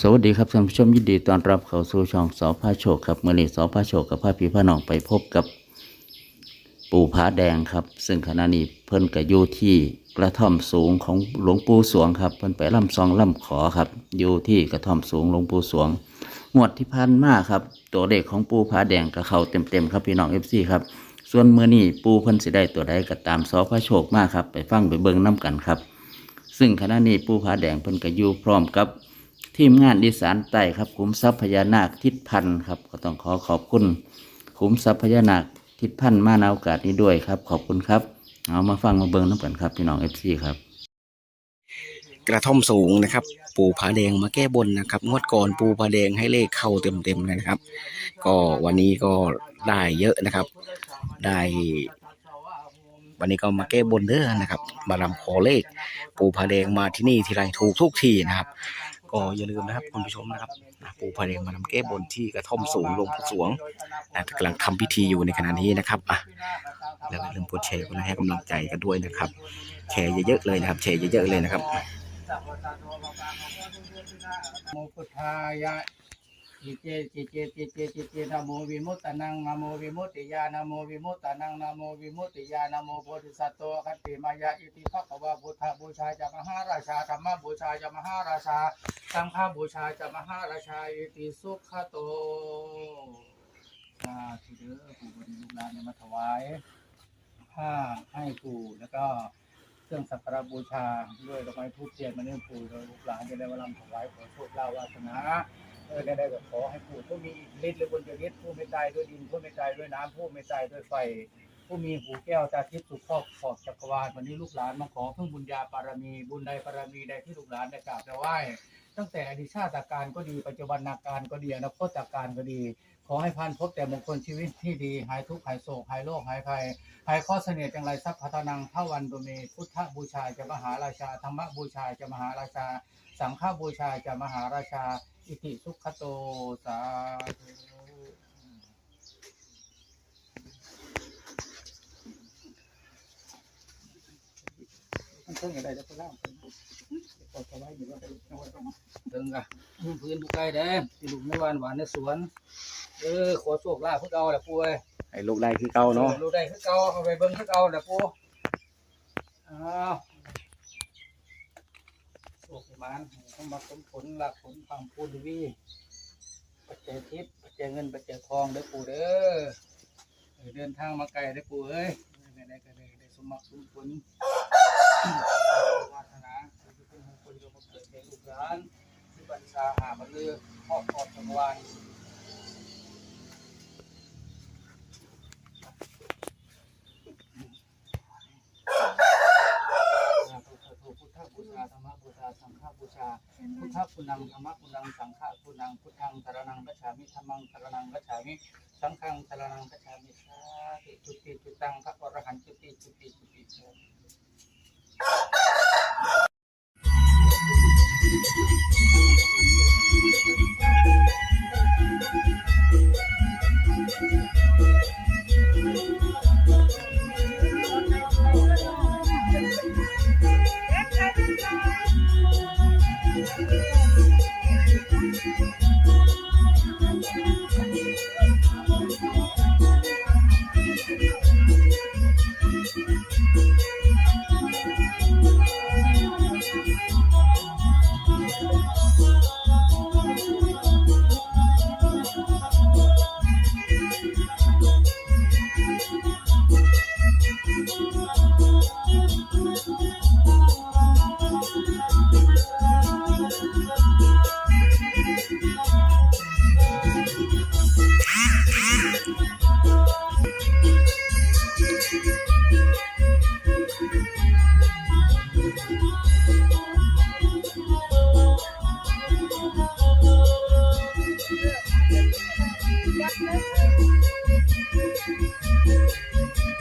สวัสดีครับท่านผู้ชมยินดีต้อนรับเข้าสู่ช่องสอพาโชคครับเมื่อนี้สอพาโชคกับพาพี่พาน้องไปพบกับปู่ผาแดงครับ ซึ่งขณะนี้เพิ่นก็อยู่ที่กระท่อมสูงของหลวงปู่สวงครับเพิ่นไปล่ำซองล่ำขอครับอยู่ที่กระท่อมสูงหลวงปู่สวงงวดที่พันมาครับ ตัวเลขของปู่ผาแดงก็เขาเต็มๆครับพี่น้องเอฟซีครับส่วนเมื่อนี้ปู่เพิ่นสิได้ตัวใดก็ตามสอพาโชคมากครับไปฟังไปเบิ่งน้กันครับ ซึ่งขณะนี้ปู่ผาแดงเพิ่นก็อยู่พร้อมกับ ทีมงานดิสานใต้ครับขุมทรัพยานาคทิศพันธ์ครับ ก็ต้องขอขอบคุณขุมทรัพยานาคทิศพันธ์มาในโอกาสนี้ด้วยครับ ขอบคุณครับ เอามาฟังมาเบิ่งน้ำกันครับพี่น้องเอฟซีครับ กระท่อมสูงนะครับ ปูผาแดงมาแก้บนนะครับ งวดก่อนปูผาแดงให้เลขเข้าเต็มๆเลยนะครับ ก็วันนี้ก็ได้เยอะนะครับ ได้ วันนี้ก็มาแก้บนเด้อนะครับ มาลำขอเลข ปูผาแดงมาที่นี่ทีไรถูกทุกทีนะครับ ก็อย่าลืมนะครับคุณผู้ชมนะครับปูผาแดงมาลำแก้บนที่กระท่อมสูงลงผู้สวงนะกำลังทำพิธีอยู่ในขณะนี้นะครับอะแล้วก็อย่าลืมกดแชร์กดให้กำลังใจกันด้วยนะครับ แชร์เยอะๆเลยนะครับ แชร์เยอะๆเลยนะครับโมพุทธายะ จิเจจิเจจิเจจิเจนะโมวิมุตตานังนะโมวิมุตติยานะโมวิมุตตานังนะโมวิมุตติยานะโมโพธิสัตว์โตคัตติมายะอิติภะคะวะพุทธบูชาจะมหาราชาธรรมบูชาจะมหาราชาสังฆบูชาจะมหาราชาอิติสุขโตสาธุเด้อผู้บริลูกหลานเนี่ยมาถวายผ้าให้ปู่แล้วก็เครื่องสักการะบูชาด้วยดอกไม้ทูบเทียนมาเนื่องปู่โดยลูกหลานจะได้มาลำถวายขอโชคลาภวาสนา ออได้ได้ก็ขอให้ปู่ผู้มีฤทธิ์หรือบนจะฤทธิ์ผู้ไม่ตายด้วยดินผู้ไม่ตายด้วยน้ำผู้ไม่ตายด้วยไฟ ผู้มีหูแก้วตาทิพย์สุขครอบขอบจักรวาลวันนี้ลูกหลานมาขอเพิ่งบุญญาบารมี บุญใดบารมีใดที่ลูกหลานได้กราบได้ไหว้ตั้งแต่อดีตชาติการก็ดีปัจจุบันนาการก็ดีอนาคตการก็ดี ขอให้พันพบแต่มงคลชีวิตที่ดี หายทุกข์หายโศกหายโรคหายภัยหายข้อเสน่ห์จังไรทรัพย์พัฒนังพระวันตุเมพุทธบูชาจะมหาราชาธรรมบูชาจะมหาราชา สังฆบูชาจะมหาราชา อิติสุขโตสาธุมันเพิ่งอะไรจะไปล่ากันก็สบายอยู่ว่าไปจังหวัดเดิงกะพื้นผู้ใกล้แดงที่ลูกในวานหวานในสวน เออขอโชคลาภพวกเราแหละป่วยให้ลูกได้คือเก่าเนาะรู้ได้คือเก่าเอาไปเบิ่งคือเก่าแหละปูอ้าว โชคให้มันเข้ามาสมผลหลักผลฟังพูดวีปัจจัยทิพย์ปัจจัยเงินปัจจัยทองได้ปู่เด้อเดินทางมาไกลได้ปู่เอ้ยได้ได้ก็ได้ได้สมมักสมผลวาสนาที่เป็นมงคลจะมเกิดแก่ลูกหลานที่บัญชาหาบันเลือครอบครอบจังหวัด คุณังธรรมคุณังสังฆะคุณังพุทธังสารนังกัจฉามิธรรมังสารนังกัจฉามิสังฆังสารนังกัจฉามิสาธุจุติจุตังพระอรหันต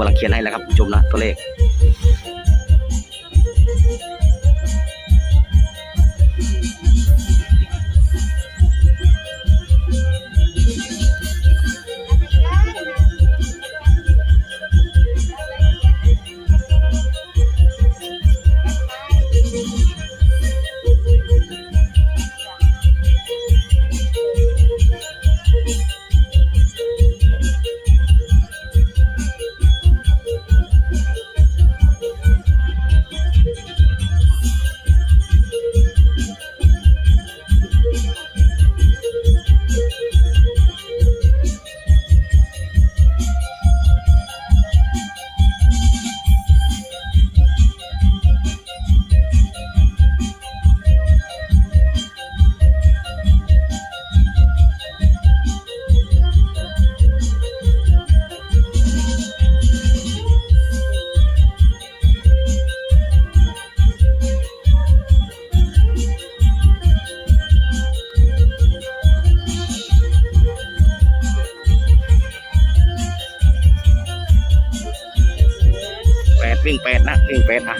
กำลังเขียนให้แล้วครับคุณผู้ชมนะตัวเลข วิ่งแปดนะวิ่งแปดอะ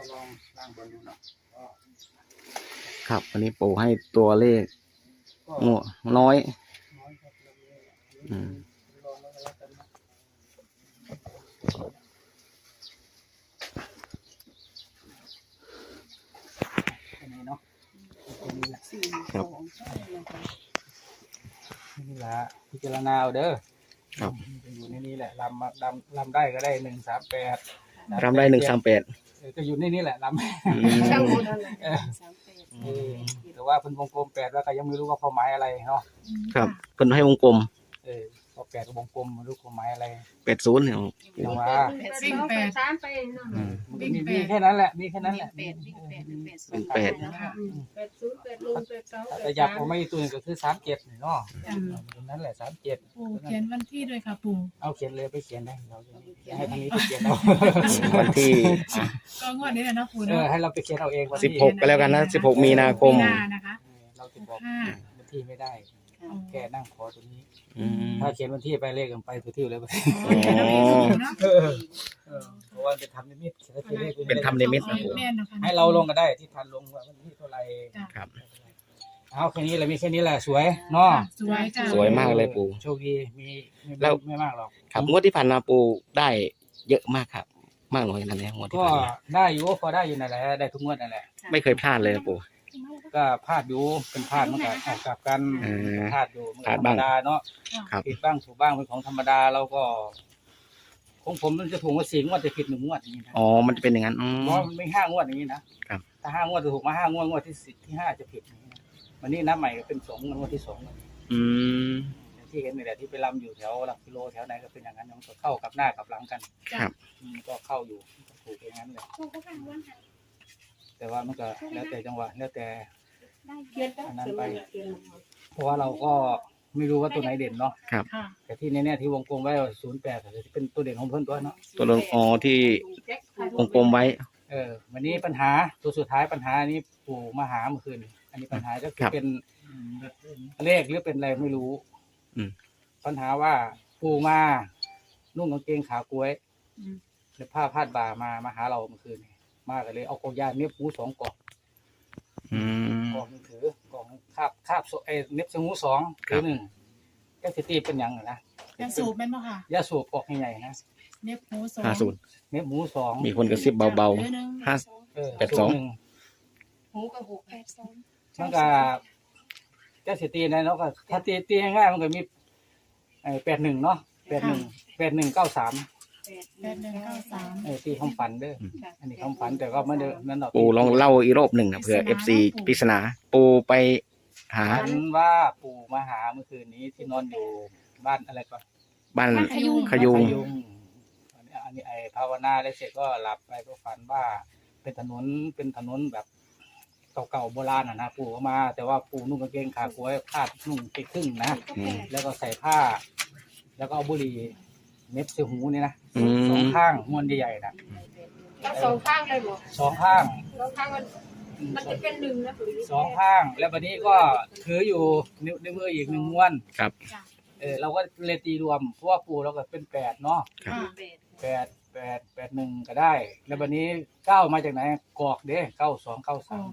ก็ลองล่างบนดูหน่อยก็ ครับวันนี้ปูให้ตัวเลขก็งวน้อยน้อยครับเรื่องนี้อืมลองแล้วก็แล้วกันนะอันนี้เนาะอันนี้แหละครับนี่แหละพิจารณาเอาเด้อครับจะอยู่ในนี้แหละลำมาลำลำได้ก็ได้หนึ่งสามแปดรำได้หนึ่งสามแปด เออก็อยู่ในนี้แหละลำอืมช่างหมดนั่นแหละสามแปดเออแต่ว่าเป็นวงกลมแปดแล้วก็ยังไม่รู้ว่าความหมายอะไรเนาะครับเพิ่นให้วงกลมเออพอ แปดกับวงกลมไม่รู้ความหมายอะไรแปดศูนย์เนี่ยแต่ว่าวิ่งแปดสามไปนั่นอืมมันก็มีมีแค่นั้นแหละมีแค่นั้นแหละแปดวิ่งแปดแปดเป็นแปดแปดศูนย์แปดลงแปดเก้าแต่ยับผมไม่ตัวหนึงก็คือสามเจ็ดเนาะจ้ะตรงนั้นแหละสามเจ็ดปู่เขียนวันที่ด้วยค่ะปู่เอาเขียนเลยไปเขียนได้เราจะให้ทางนี้ไปเขียนเอาวันที่ก็งวดนี้แหละเนาะปู่เอเนาะอให้เราไปเขียนเอาเองวันสิบที่หกก็แล้วกันนะสิบหกมีนาคม มีนานะคะเออเราจะบอกห้าวันที่ไม่ได้ แค่นั่งขอตัวนี้ อืมถ้าเขียนวันที่ไปเลขกันไปตัวที่เลยอ๋อเขียนเอาเองนะปู่เนาะเออเออเพราะว่าจะทำนิมิตเขียนให้เลขเป็นทำนิมิตเอาแม่นนะคะให้เราลงก็ได้ที่ทันลงว่าวันที่เท่าไหร่ครับ เอาแค่นี้แหละมีแค่นี้แหละสวยเนาะสวยจ้ะสวยมากเลยปู่ โชคดีมีไม่แล้ว ไม่มากหรอก ครับงวดที่ผ่านมาปูได้เยอะมากครับ มากน้อยขนาดไหนงวดที่ก็ผ่านมาได้อยู่พอได้อยู่นั่นแหละได้ทุกงวดนั่นแหละ ไม่เคยพลาดเลยนะปู ก็พลาดอยู่เป็นพลาดมันก็ออกกลับกันเออพลาดอยู่มันก็พลาดธรบ้างรมดาเนาะครับ ผิดบ้างถูกบ้างเป็นของธรรมดาเราก็ของผมมันจะถูกมาสี่งวดจะผิดหนึ่งงวดอย่างนี้นะอ๋อ มันจะเป็นอย่างนั้นอืม เพราะมันไม่ห้างวดอย่างนี้นะครับ ถ้าห้างวดจะถูกมาห้างวดงวดที่สิที่ห้าจะผิดอย่างนี้นะวันนี้นับใหม่ก็เป็นสองงวดที่สองอืมที่เห็นนี่แหละที่ไปลำอยู่แถวหลักกิโลแถวไหนก็เป็นอย่างนั้นมันก็เข้ากับหน้ากับหลังกันครับ อืมก็เข้าอยู่ถูกอย่างนั้นเลย แต่ว่ามันก็แล้วแต่จังหวะแล้วแต่อันนั้นไป เพราะว่าเราก็ไม่รู้ว่าตัวไหนเด่นเนาะค่ะแต่ที่แน่ๆที่วงกลมไว้ศูนย์แปดเป็นตัวเด่นของเพื่อนตัวเนาะตัวลงอ๋อที่วงกลมไว้ เออ วันนี้ปัญหาตัวสุดท้ายปัญหานี้ปู่มาหาเมื่อคืน อันนี้ปัญหาก็คือครับเป็นเลขหรือเป็นอะไรไม่รู้ อืมปัญหาว่าปู่มานุ่งกางเกงขากล้วยอืมแล้วผ้าพาดบ่ามามาหาเราเมื่อคืนนี้ มากันเลย เอากองยาเน็บหูสองกล่องอืมกล่องหนึ่งถือกล่องคาบคาบโซเอยเน็บสงูสองครัถือบหนึ่งก็สิตีเป็นหยังน่ะนะยาสูบแม่นบ่ค่ะ ยาสูบกล่องใหญ่ๆนะเน็บหูสองห้าศูนย์เน็บหูสองมีคนกระซิบเบาเดือนหนึ่งๆห้า เออแปดสอง หนึ่งหูกับหกแปดสองมันก็จะสิตีนะเนาะก็ถ้าตีตีง่ายๆมันก็มีไอ้แปดหนึ่งเนาะแปดหนึ่งแปดหนึ่งเก้าสาม แปดหนึ่งเก้าสามเออตีคำฝันเด้ออันนี้คำฝันแต่ก็ไม่เด้อนั่นหรอก ปูลองเล่าอีกรอบหนึ่งนะเผื่อเอฟซีปริศนา ปูไปหาฝันว่าปู่มาหาเมื่อคืนนี้ที่นอนอยู่บ้านอะไรก่อนบ้าน ขยุงขยุงขยุงอันนี้อันนี้ไอ้ภาวนาได้เสร็จก็หลับไปก็ฝันว่า เป็นถนนเป็นถนนแบบเก่าๆโบราณอะนะปู่ก็มา แต่ว่าปู่นุ่งกางเกงขากล้วยคาดนุ่งไปครึ่งนะ อืม แล้วก็ใส่ผ้า แล้วก็เอาบุหรี่ เม็ดใส่หูนี่นะอืมสองข้างมวนใหญ่ๆนะต้องสองข้างเลยบ่สองข้างสองข้างมันมันจะเป็นหนึ่งนะหรือสองข้าง แล้ววันนี้ก็ถืออยู่นิ้วนิ้วมืออีกหนึ่งม้วน ครับเออเราก็เลยตีรวมเพราะว่าปู่เราก็เป็นแปดเนาะครับค่ะแปดแปดแปดหนึ่งก็ได้ แล้ววันนี้เก้ามาจากไหนกอกเด้เก้าสองเก้าสาม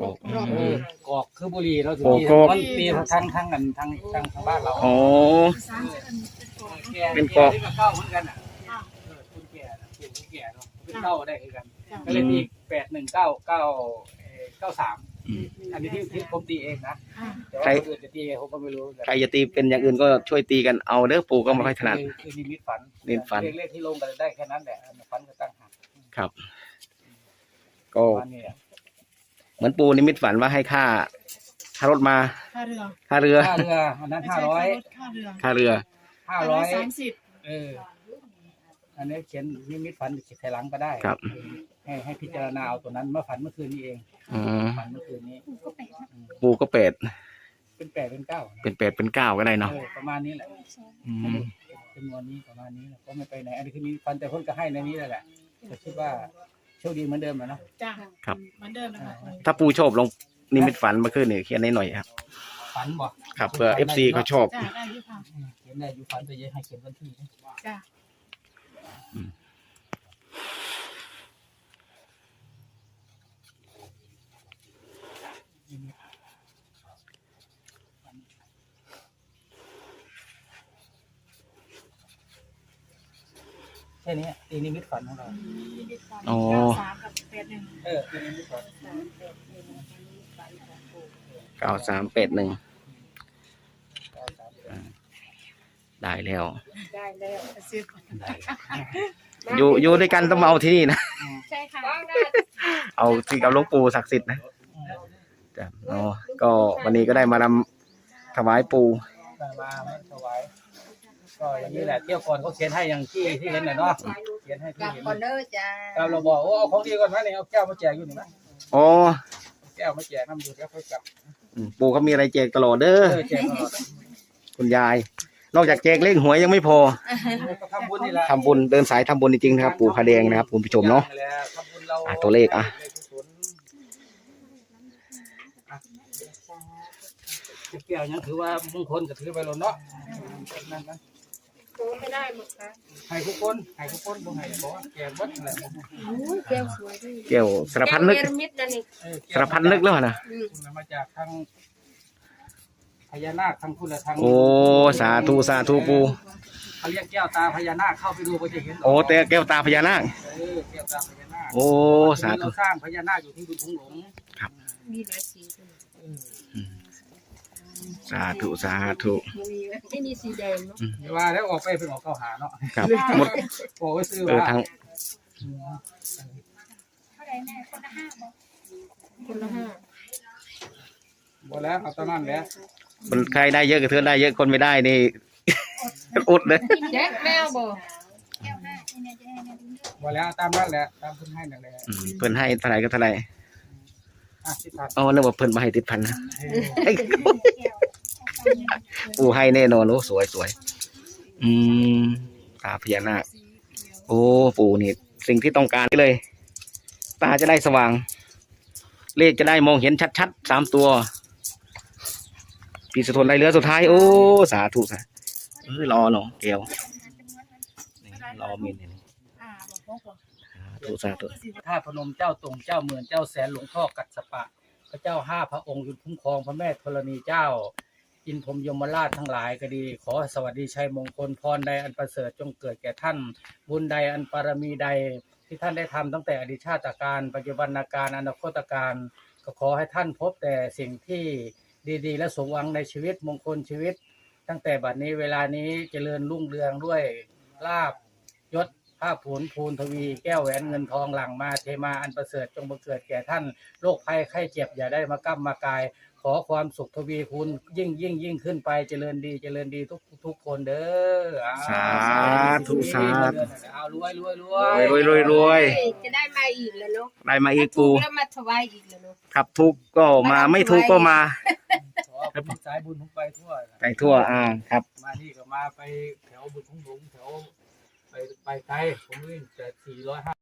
ก็เออกอกคือบุหรี่เราถึงโอ้ตีกอก มันตีทั้งทั้งกันทั้งทั้งทั้งบ้านเราอ๋อสามสิบอัน เป็นกล่องเป็นกอกแนี่เก้าเหมือนกันอะค่ะเออคุณแก่นะปู่คุณแก่เนาะเป็นเก้าได้คือกันจ้ะก็เลยตีแปดหนึ่งเก้าเก้าเก้าสามอืมอันนี้ที่ที่ผมตีเองนะค่ะแต่ว่าใครคนอื่นจะตีเองผมก็ไม่รู้ใครจะตีเป็นอย่างอื่นก็ช่วยตีกันเอาเด้อปู่ก็ไม่ค่อยถนัดคือคือนิมิตฝันนิมิตฝันเลขเลขที่ลงกันได้แค่นั้นแหละฝันก็ตั้งหักครับ ก็ประมาณนี้แหละเหมือนปูนิมิตฝันว่าให้ค่าค่ารถมา ค่าเรือ ค่าเรือค่าเรืออันนั้นไม่ห้าใช่ร้อยค่ารถค่าเรือค่าเรือ ห้าร้อยสามสิบเออ อันนี้เขียนนิมิตฝันเขียนไทยหลังก็ได้ครับ ให้ให้พิจารณาเอาตัวนั้นเมื่อฝันเมื่อคืนนี้เองอืมฝันเมื่อคืนนี้ปูก็เป็ดเป็นแปดเป็นเก้าเป็นเป็ดเป็นเก้าก็ได้เนาะเออประมาณนี้แหละอืมจำนวนนี้ประมาณนี้แหละก็ไม่ไปไหนอันนี้คือมีฝันแต่คนก็ให้ในนี้แหละก็คิดว่าโชคดีเหมือนเดิมอะเนาะจ้ะครับเหมือนเดิมนะคะ ถ้าปูชอบลงนิมิตฝันเมาขึ้นเนี่ยเขียนให้หน่อยครับ ฝันบ่ครับเพื่อเอฟซีเขาชอบ จ้ะได้อยี่ค่ะอืมเขียนได้อยู่ฝันแต่ยังให้เขียนวันที่นะจ้ะแค่นี้ตีนิมิตฝันของเรา อ๋อเก้าสามกับแปดหนึ่งเออตีนิมิตฝัน เก้าสามเป็ดหนึ่งได้แล้ว ได้แล้วสิบอยู่อยู่ด้วยกันต้องมาเอาที่นี่นะ ใช่ค่ะเอาที่กับหลวงปู่ศักดิ์สิทธิ์นะจ้ะอ๋อก็วันนี้ก็ได้มารำถวายปู่ได้มาไม่ถวายก็อย่างนี้แหละเที่ยวก่อนเขาเขียนให้อย่างที่ที่เห็นน่ะเนาะเขียนให้ที่กลับเห็นก่อนเด้อจ้าครับเราบอกโอ้เอาของดีก่อนนะเนี่ยเอาแก้วมาแจกอยู่นี่นะอ๋อเอาแก้วมาแจกน้ำอยู่แล้วค่อยกลับ อืมปู่เขามีอะไรแจกตลอดเด้อเออแจกตลอดคุณยาย นอกจากแจกเลขหวยยังไม่พอก็ทำบุญนี่แหละทำบุญเดินสายทำบุญจริงๆนะครับ ปู่พระแดงนะครับคุณผู้ชมเนาะแหละทำบุญเราอะตัวเลขอะแก้วยังถือว่ามงคลก็ถือไปแล้วเนาะนั่นนะ โตไม่ได้หมดค่ะให้ทุกคนให้ทุกคนบ่ให้บอกว่าแจกวัดอะไรแก้วสวยด้วยเกี่ยวสารพัดนึกแก้วเนรมิตนั่นนี่เออแก้สารพัดนึกแล้วนะอืมมาจากทางพญานาคทางคุณละทางโอ้สาธุสาธุปู่เขาเรียกแก้วตาพญานาคเข้าไปดูก็จะเห็นโอ้แต่แก้วตาพญานาคเออแก้วตาพญานาคโอ้สาธุ เรสร้างพญานาคอยู่ที่บุญทุ่งหลงมีหลายสีด้วย สาธุสาธุมีไม่มีสีแดงเนาะอย่าว่าแล้วออกไปเป็นออกเข้าหาเนาะครับหมดโอ้ยซื้อเออว่าทางคนละห้าบ่แล้วเอาตอนนั้นแหละมันใครได้เยอะก็เธอได้เยอะคนไม่ได้นี่ อดเลยแจ็คแมวบ่บ่แล้วเอาตามนั้นแหละตามเพิ่นให้นั่นแหละอืมเพิ่นให้เท่าไหร่ก็เท่าไหร่อะสิทันอ๋อนึกว่าเพิ่นมาให้ติดพันนะ ปู่ให้แน่นอนโอ้สวยสวยอืมตาพญานาคโอ้ปู่นี่ สิ่งที่ต้องการเลย ตาจะได้สว่าง เลขจะได้มองเห็นชัดๆสามตัวพี่สะทนไรเหลือสุดท้าย โอ้สาธุสาเออรอเนาะเกลียวนี่รอมินนี่อ่าบอกพกบอกสาธุสาธุท่าตุพนมเจ้าตรงเจ้าเมืองเจ้าแสนหลวงพ่อกัดสปะ พระเจ้าห้าพระองค์ยุดคุ้มครองพระแม่ธรณีเจ้า อินพรมยมราชทั้งหลายก็ดี ขอสวัสดีชัยมงคลพรใดอันประเสริฐจงเกิดแก่ท่าน บุญใดอันปารมีใดที่ท่านได้ทำตั้งแต่อดีตชาติการ ปัจจุบันการอนาคตการ ก็ขอให้ท่านพบแต่สิ่งที่ดีๆ และสมหวังในชีวิตมงคลชีวิต ตั้งแต่บัดนี้เวลานี้เจริญรุ่งเรืองด้วยลาบยศ ภาพผลภูนทวี แก้วแหวนเงินทองหลังมาเทมาอันประเสริฐจงบังเกิดแก่ท่านโรคภัยไข้เจ็บอย่าได้มาก้ำมากาย ขอความสุขทวีคูณยิ่งยิ่งยิ่งขึ้นไปเจริญดีเจริญดีทุกทุกคนเด้ออ่สาธุสาธุ เอารวยรวยรวรวยรวยรวยจะได้มาอีกแล้วเนาะได้มาอีกปูแล้วมาถวายอีกแล้วเนาะครับทุกข์ก็มาไม่ทุกข์ก็มาขอคุณสายบุญทุกไปทั่ว ไปทั่วอ่าครับ มานี่ก็มาไปแถวบุญทุ่งหลงแถว ไปไปไกลผมวิ่งแต่สี่ร้อยห้า